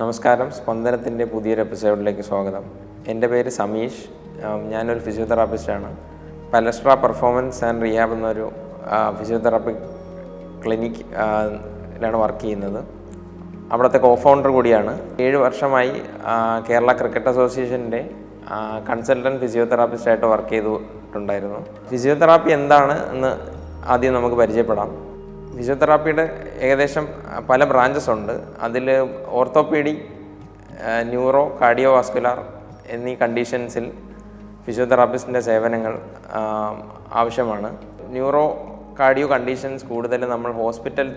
നമസ്കാരം. സ്പന്ദനത്തിന്റെ പുതിയൊരു എപ്പിസോഡിലേക്ക് സ്വാഗതം. എന്റെ പേര് സമീഷ്. ഞാനൊരു ഫിസിയോതെറാപ്പിസ്റ്റാണ്. പലസ്ട്ര പെർഫോമൻസ് ആൻഡ് റിയാബ് എന്നൊരു ഫിസിയോതെറാപ്പി ക്ലിനിക്കിലാണ് വർക്ക് ചെയ്യുന്നത്. അവിടുത്തെ കോ ഫൗണ്ടർ കൂടിയാണ്. ഏഴ് വർഷമായി കേരള ക്രിക്കറ്റ് അസോസിയേഷന്റെ കൺസൾട്ടന്റ് ഫിസിയോതെറാപ്പിസ്റ്റായിട്ട് വർക്ക് ചെയ്തിട്ടുണ്ടായിരുന്നു ഫിസിയോതെറാപ്പി എന്താണ് എന്ന് ആദ്യം നമുക്ക് പരിചയപ്പെടാം. ഫിസിയോതെറാപ്പിയുടെ ഏകദേശം പല ബ്രാഞ്ചസ് ഉണ്ട്. അതിൽ ഓർത്തോപീഡി ന്യൂറോ കാർഡിയോ വാസ്കുലാർ എന്നീ കണ്ടീഷൻസിൽ ഫിസിയോതെറാപ്പിസ്റ്റിന്റെ സേവനങ്ങൾ ആവശ്യമാണ്. ന്യൂറോ കാർഡിയോ കണ്ടീഷൻസ് കൂടുതലും നമ്മൾ ഹോസ്പിറ്റൽ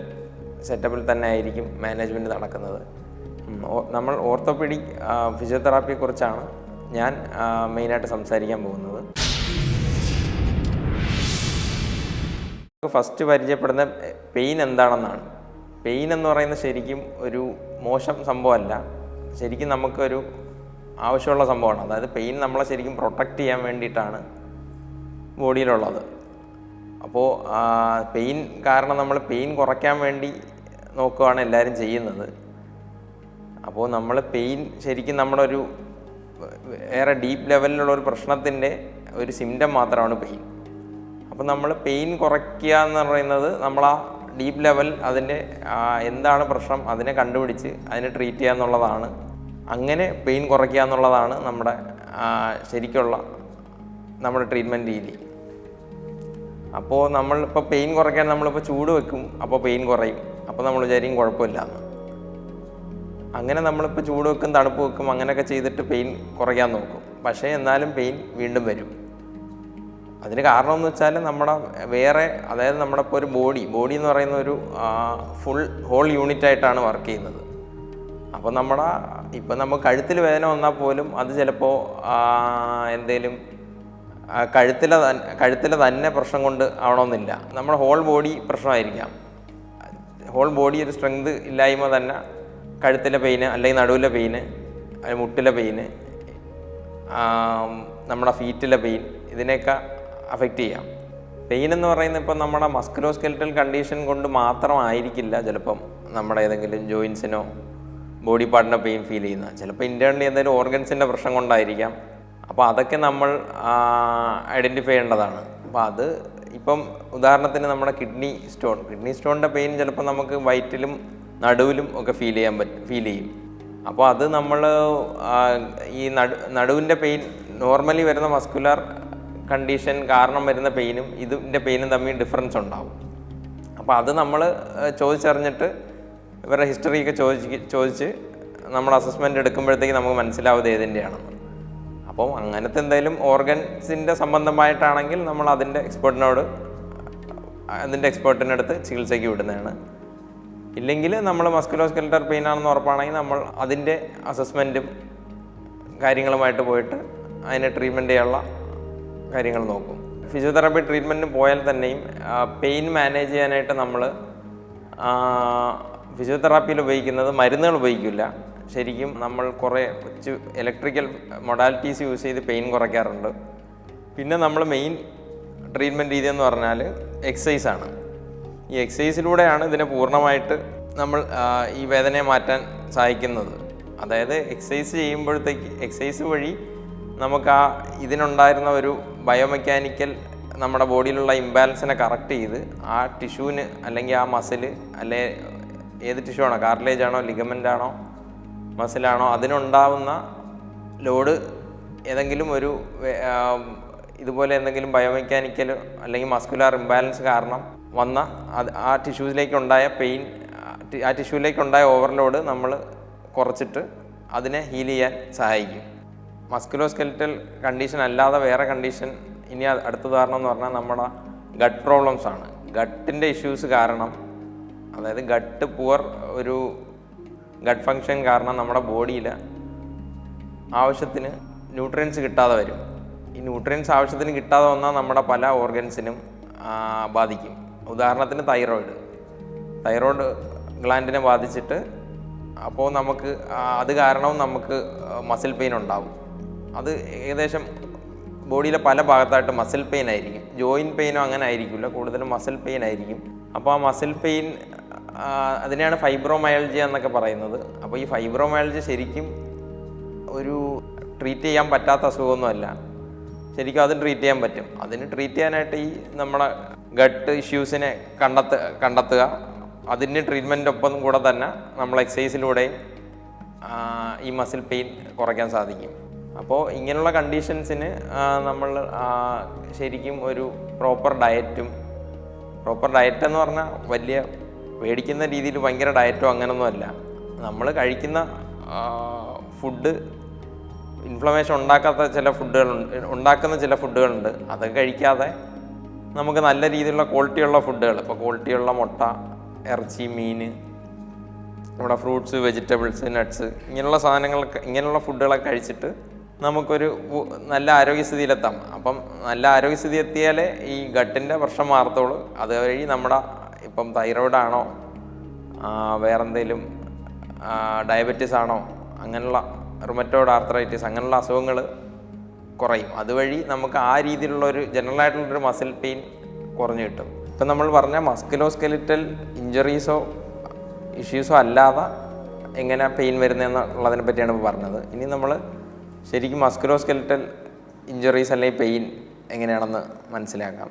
സെറ്റപ്പിൽ തന്നെ ആയിരിക്കും മാനേജ്മെന്റ് നടക്കുന്നത്. നമ്മൾ ഓർത്തോപീഡിക് ഫിസിയോതെറാപ്പിയെക്കുറിച്ചാണ് ഞാൻ മെയിനായിട്ട് സംസാരിക്കാൻ പോകുന്നത്. ഫസ്റ്റ് പരിചയപ്പെടുന്ന പെയിൻ എന്താണെന്നാണ്. പെയിൻ എന്ന് പറയുന്നത് ശരിക്കും ഒരു മോശം സംഭവമല്ല. ശരിക്കും നമുക്കൊരു ആവശ്യമുള്ള സംഭവമാണ്. അതായത് പെയിൻ നമ്മളെ ശരിക്കും പ്രൊട്ടക്റ്റ് ചെയ്യാൻ വേണ്ടിയിട്ടാണ് ബോഡിയിലുള്ളത്. അപ്പോൾ പെയിൻ കാരണം നമ്മൾ പെയിൻ കുറയ്ക്കാൻ വേണ്ടി നോക്കുകയാണ് എല്ലാവരും ചെയ്യുന്നത്. അപ്പോൾ നമ്മൾ പെയിൻ ശരിക്കും നമ്മുടെ ഒരു വേറെ ഡീപ്പ് ലെവലിലുള്ള ഒരു പ്രശ്നത്തിന്റെ ഒരു സിംറ്റം മാത്രമാണ് പെയിൻ അപ്പോൾ നമ്മൾ പെയിൻ കുറയ്ക്കുക എന്ന് പറയുന്നത് നമ്മൾ ആ ഡീപ്പ് ലെവൽ അതിന്റെ എന്താണ് പ്രശ്നം അതിനെ കണ്ടുപിടിച്ച് അതിനെ ട്രീറ്റ് ചെയ്യുക എന്നുള്ളതാണ്. അങ്ങനെ പെയിൻ കുറയ്ക്കുക എന്നുള്ളതാണ് നമ്മുടെ ശരിക്കുള്ള നമ്മുടെ ട്രീറ്റ്മെന്റ് രീതി. അപ്പോൾ നമ്മൾ ഇപ്പോൾ പെയിൻ കുറയ്ക്കാൻ നമ്മളിപ്പോൾ ചൂട് വെക്കും അപ്പോൾ പെയിൻ കുറയും. അപ്പോൾ നമ്മൾ വിചാരിക്കും കുഴപ്പമില്ല എന്ന്. അങ്ങനെ നമ്മളിപ്പോൾ ചൂട് വെക്കും തണുപ്പ് വെക്കും അങ്ങനെയൊക്കെ ചെയ്തിട്ട് പെയിൻ കുറയ്ക്കാൻ നോക്കും. പക്ഷേ എന്നാലും പെയിൻ വീണ്ടും വരും. അതിന് കാരണം എന്ന് വെച്ചാൽ നമ്മുടെ വേറെ അതായത് നമ്മുടെ ഇപ്പോൾ ഒരു ബോഡി ബോഡി എന്ന് പറയുന്ന ഒരു ഫുൾ ഹോൾ യൂണിറ്റ് ആയിട്ടാണ് വർക്ക് ചെയ്യുന്നത്. അപ്പോൾ നമ്മുടെ ഇപ്പം നമ്മൾ കഴുത്തിൽ വേദന വന്നാൽ പോലും അത് ചിലപ്പോൾ എന്തേലും കഴുത്തിലെ കഴുത്തിലെ തന്നെ പ്രശ്നം കൊണ്ട് ആവണമെന്നില്ല. നമ്മുടെ ഹോൾ ബോഡി പ്രശ്നമായിരിക്കാം. ഹോൾ ബോഡി ഒരു സ്ട്രെങ്ത് ഇല്ലായ്മ തന്നെ കഴുത്തിലെ പെയിന് അല്ലെങ്കിൽ നടുവിലെ പെയിന് മുട്ടിലെ പെയിന് നമ്മുടെ ഫീറ്റിലെ പെയിൻ ഇതിനെയൊക്കെ അഫക്റ്റ് ചെയ്യാം. പെയിൻ എന്ന് പറയുന്നത് ഇപ്പം നമ്മുടെ മസ്കുലോസ്കെൽറ്റൽ കണ്ടീഷൻ കൊണ്ട് മാത്രമായിരിക്കില്ല ചിലപ്പം നമ്മുടെ ഏതെങ്കിലും ജോയിൻസിനോ ബോഡി പാർട്ടിനോ പെയിൻ ഫീൽ ചെയ്യുന്നത്. ചിലപ്പോൾ ഇന്റേർണലി എന്തെങ്കിലും ഓർഗൻസിന്റെ പ്രശ്നം കൊണ്ടായിരിക്കാം. അപ്പോൾ അതൊക്കെ നമ്മൾ ഐഡന്റിഫൈ ചെയ്യേണ്ടതാണ്. അപ്പോൾ അത് ഇപ്പം ഉദാഹരണത്തിന് നമ്മുടെ കിഡ്നി സ്റ്റോൺ കിഡ്നി സ്റ്റോണിന്റെ പെയിൻ ചിലപ്പോൾ നമുക്ക് വയറ്റിലും നടുവിലും ഒക്കെ ഫീൽ ചെയ്യാൻ പറ്റും ഫീൽ ചെയ്യും. അപ്പോൾ അത് നമ്മൾ ഈ നടു നടുവിന്റെ പെയിൻ നോർമലി വരുന്ന മസ്കുലാർ കണ്ടീഷൻ കാരണം വരുന്ന പെയിനും ഇതിന്റെ പെയിനും തമ്മിൽ ഡിഫറൻസ് ഉണ്ടാവും. അപ്പോൾ അത് നമ്മൾ ചോദിച്ചറിഞ്ഞിട്ട് ഇവരുടെ ഹിസ്റ്ററിയൊക്കെ ചോദിച്ച് ചോദിച്ച് നമ്മൾ അസസ്മെന്റ് എടുക്കുമ്പോഴത്തേക്ക് നമുക്ക് മനസ്സിലാവുന്നത് ഏതിന്റെയാണെന്ന് അപ്പം അങ്ങനത്തെ എന്തെങ്കിലും ഓർഗൻസിന്റെ സംബന്ധമായിട്ടാണെങ്കിൽ നമ്മൾ അതിന്റെ എക്സ്പേർട്ടിനോട് അതിന്റെ എക്സ്പേർട്ടിന്റെ അടുത്ത് ചികിത്സയ്ക്ക് വിടുന്നതാണ്. ഇല്ലെങ്കിൽ നമ്മൾ മസ്കുലോസ്കെൽറ്റർ പെയിൻ ആണെന്ന് ഉറപ്പാണെങ്കിൽ നമ്മൾ അതിന്റെ അസസ്മെന്റും കാര്യങ്ങളുമായിട്ട് പോയിട്ട് അതിനെ ട്രീറ്റ്മെന്റ് ചെയ്യാനുള്ള കാര്യങ്ങൾ നോക്കും. ഫിസിയോതെറാപ്പി ട്രീറ്റ്മെന്റിന് പോയാൽ തന്നെയും പെയിൻ മാനേജ് ചെയ്യാനായിട്ട് നമ്മൾ ഫിസിയോതെറാപ്പിയിൽ ഉപയോഗിക്കുന്നത് മരുന്നുകൾ ഉപയോഗിക്കില്ല. ശരിക്കും നമ്മൾ കുറേ ഇലക്ട്രിക്കൽ മൊഡാലിറ്റീസ് യൂസ് ചെയ്ത് പെയിൻ കുറയ്ക്കാറുണ്ട്. പിന്നെ നമ്മൾ മെയിൻ ട്രീറ്റ്മെന്റ് രീതി എന്ന് പറഞ്ഞാൽ എക്സസൈസ് ആണ്. ഈ എക്സസൈസിലൂടെയാണ് ഇതിനെ പൂർണമായിട്ട് നമ്മൾ ഈ വേദനയെ മാറ്റാൻ സഹായിക്കുന്നത് അതായത് എക്സസൈസ് ചെയ്യുമ്പോഴത്തേക്ക് എക്സസൈസ് വഴി നമുക്ക് ആ ഇതിനുണ്ടായിരുന്ന ഒരു ബയോമെക്കാനിക്കൽ നമ്മുടെ ബോഡിയിലുള്ള ഇംബാലൻസിനെ കറക്റ്റ് ചെയ്ത് ആ ടിഷ്യൂവിന് അല്ലെങ്കിൽ ആ മസിൽ അല്ലെ ഏത് ടിഷ്യൂ ആണോ കാർട്ടിലേജ് ആണോ ലിഗമെന്റ് ആണോ മസിലാണോ അതിനുണ്ടാവുന്ന ലോഡ് ഏതെങ്കിലും ഒരു ഇതുപോലെ എന്തെങ്കിലും ബയോമെക്കാനിക്കൽ അല്ലെങ്കിൽ മസ്കുലാർ ഇംബാലൻസ് കാരണം വന്ന അത് ആ ടിഷ്യൂസിലേക്കുണ്ടായ പെയിൻ ആ ടിഷ്യൂവിലേക്കുണ്ടായ ഓവർലോഡ് നമ്മൾ കുറച്ചിട്ട് അതിനെ ഹീൽ ചെയ്യാൻ സഹായിക്കും. മസ്കുലോസ്കെൽറ്റൽ കണ്ടീഷൻ അല്ലാതെ വേറെ കണ്ടീഷൻ ഇനി അടുത്ത ഉദാഹരണം എന്ന് പറഞ്ഞാൽ നമ്മുടെ ഗട്ട് പ്രോബ്ലംസ് ആണ്. ഗട്ടിന്റെ ഇഷ്യൂസ് കാരണം അതായത് ഗട്ട് പുവർ ഒരു ഗട്ട് ഫങ്ഷൻ കാരണം നമ്മുടെ ബോഡിയിൽ ആവശ്യത്തിന് ന്യൂട്രിയൻസ് കിട്ടാതെ വരും. ഈ ന്യൂട്രിയൻസ് ആവശ്യത്തിന് കിട്ടാതെ വന്നാൽ നമ്മുടെ പല ഓർഗൻസിനും ബാധിക്കും. ഉദാഹരണത്തിന് തൈറോയിഡ് തൈറോയിഡ് ഗ്ലാൻഡിനെ ബാധിച്ചിട്ട് അപ്പോൾ നമുക്ക് അത് കാരണവും നമുക്ക് മസിൽ പെയിൻ ഉണ്ടാവും അത് ഏകദേശം ബോഡിയിലെ പല ഭാഗത്തായിട്ട് മസിൽ പെയിൻ ആയിരിക്കും. ജോയിൻ പെയിനോ അങ്ങനെ ആയിരിക്കില്ല. കൂടുതലും മസിൽ പെയിൻ ആയിരിക്കും. അപ്പോൾ ആ മസിൽ പെയിൻ അതിനെയാണ് ഫൈബ്രോമയാൾജിയ എന്നൊക്കെ പറയുന്നത്. അപ്പോൾ ഈ ഫൈബ്രോമയാൾജിയ ശരിക്കും ഒരു ട്രീറ്റ് ചെയ്യാൻ പറ്റാത്ത അസുഖമൊന്നുമല്ല. ശരിക്കും അതിന് ട്രീറ്റ് ചെയ്യാൻ പറ്റും. അതിന് ട്രീറ്റ് ചെയ്യാനായിട്ട് ഈ നമ്മുടെ ഗട്ട് ഇഷ്യൂസിനെ കണ്ടെത്ത കണ്ടെത്തുക. അതിന് ട്രീറ്റ്മെന്റൊപ്പം കൂടെ തന്നെ നമ്മൾ എക്സസൈസിലൂടെയും ഈ മസിൽ പെയിൻ കുറയ്ക്കാൻ സാധിക്കും. അപ്പോൾ ഇങ്ങനെയുള്ള കണ്ടീഷൻസിന് നമ്മൾ ശരിക്കും ഒരു പ്രോപ്പർ ഡയറ്റും പ്രോപ്പർ ഡയറ്റ് എന്ന് പറഞ്ഞാൽ വലിയ പേടിക്കുന്ന രീതിയിൽ ഭയങ്കര ഡയറ്റോ അങ്ങനൊന്നുമല്ല നമ്മൾ കഴിക്കുന്ന ഫുഡ് ഇൻഫ്ലമേഷൻ ഉണ്ടാക്കാത്ത ചില ഫുഡുകളുണ്ട് ഉണ്ടാക്കുന്ന ചില ഫുഡുകളുണ്ട്. അതൊക്കെ കഴിക്കാതെ നമുക്ക് നല്ല രീതിയിലുള്ള ക്വാളിറ്റിയുള്ള ഫുഡുകൾ ഇപ്പോൾ ക്വാളിറ്റിയുള്ള മുട്ട ഇറച്ചി മീൻ നമ്മുടെ ഫ്രൂട്ട്സ് വെജിറ്റബിൾസ് നട്ട്സ് ഇങ്ങനെയുള്ള സാധനങ്ങളൊക്കെ ഇങ്ങനെയുള്ള ഫുഡുകളൊക്കെ കഴിച്ചിട്ട് നമുക്കൊരു നല്ല ആരോഗ്യസ്ഥിതിയിലെത്താം. അപ്പം നല്ല ആരോഗ്യസ്ഥിതി എത്തിയാലേ ഈ ഗട്ടിന്റെ പ്രശ്നം മാറത്തുള്ളൂ. അതുവഴി നമ്മുടെ ഇപ്പം തൈറോയിഡാണോ ആ, വേറെന്തേലും ഡയബറ്റീസ് ആണോ അങ്ങനെയുള്ള റുമറ്റോഡ് ആർത്രൈറ്റിസ് അങ്ങനെയുള്ള അസുഖങ്ങൾ കുറയും. അതുവഴി നമുക്ക് ആ രീതിയിലുള്ള ഒരു ജനറൽ ആയിട്ടുള്ളൊരു മസിൽ പെയിൻ കുറഞ്ഞു കിട്ടും. ഇപ്പം നമ്മൾ പറഞ്ഞ മസ്കുലോസ്കെലിറ്റൽ ഇഞ്ചറീസോ ഇഷ്യൂസോ അല്ലാതെ എങ്ങനെ പെയിൻ വരുന്നതെന്നുള്ളതിനെ പറ്റിയാണ് പറഞ്ഞത്. ഇനി നമ്മൾ ശരിക്കും മസ്കുലോസ്കെലറ്റൽ ഇഞ്ചുറീസ് അല്ലെങ്കിൽ പെയിൻ എങ്ങനെയാണെന്ന് മനസ്സിലാക്കാം.